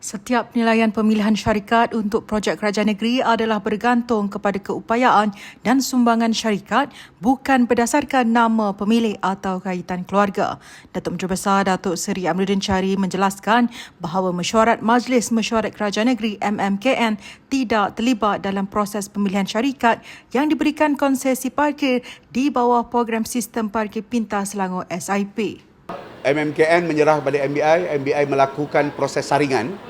Setiap penilaian pemilihan syarikat untuk projek kerajaan negeri adalah bergantung kepada keupayaan dan sumbangan syarikat bukan berdasarkan nama pemilih atau kaitan keluarga. Datuk Menteri Besar Datuk Seri Amruddin Syari menjelaskan bahawa mesyuarat Majlis Mesyuarat Kerajaan Negeri MMKN tidak terlibat dalam proses pemilihan syarikat yang diberikan konsesi parkir di bawah program sistem parkir pintar Selangor SIP. MMKN menyerah kepada MBI, MBI melakukan proses saringan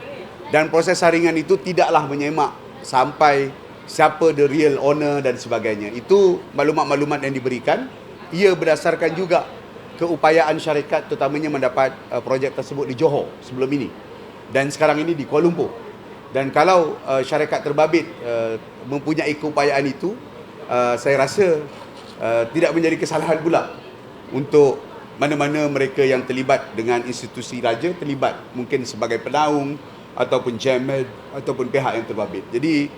dan proses saringan itu tidaklah menyemak sampai siapa the real owner dan sebagainya. Itu maklumat-maklumat yang diberikan. Ia berdasarkan juga keupayaan syarikat terutamanya mendapat uh, projek tersebut di Johor sebelum ini dan sekarang ini di Kuala Lumpur. Dan kalau uh, syarikat terbabit uh, mempunyai keupayaan itu, uh, saya rasa uh, tidak menjadi kesalahan pula untuk mana-mana mereka yang terlibat dengan institusi raja terlibat mungkin sebagai penaung ataupun chairman ataupun pihak yang terbabit. Jadi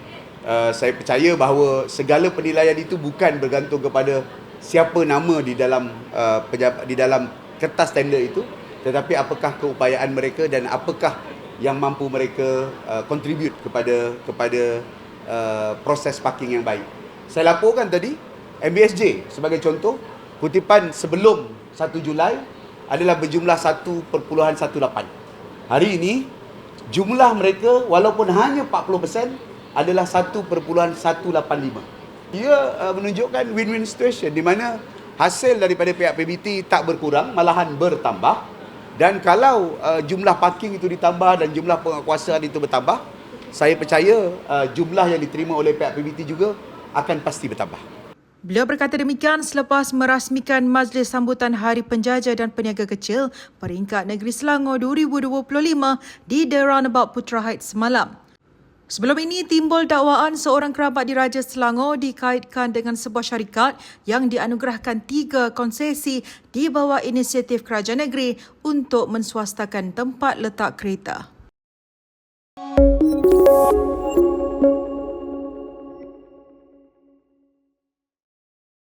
uh, saya percaya bahawa segala penilaian itu bukan bergantung kepada siapa nama di dalam uh, pejabat, di dalam kertas tender itu tetapi apakah keupayaan mereka dan apakah yang mampu mereka uh, contribute kepada kepada uh, proses parking yang baik. Saya laporkan tadi MBSJ sebagai contoh kutipan sebelum 1 Julai adalah berjumlah 1.18. Hari ini jumlah mereka walaupun hanya 40% adalah 1.185. Ia uh, menunjukkan win-win situation di mana hasil daripada pihak PBT tak berkurang malahan bertambah dan kalau uh, jumlah parking itu ditambah dan jumlah penguasaan itu bertambah saya percaya uh, jumlah yang diterima oleh pihak PBT juga akan pasti bertambah. Beliau berkata demikian selepas merasmikan Majlis Sambutan Hari Penjaja dan Peniaga Kecil peringkat Negeri Selangor 2025 di The Putra Heights semalam. Sebelum ini timbul dakwaan seorang kerabat di Raja Selangor dikaitkan dengan sebuah syarikat yang dianugerahkan tiga konsesi di bawah inisiatif kerajaan negeri untuk menswastakan tempat letak kereta.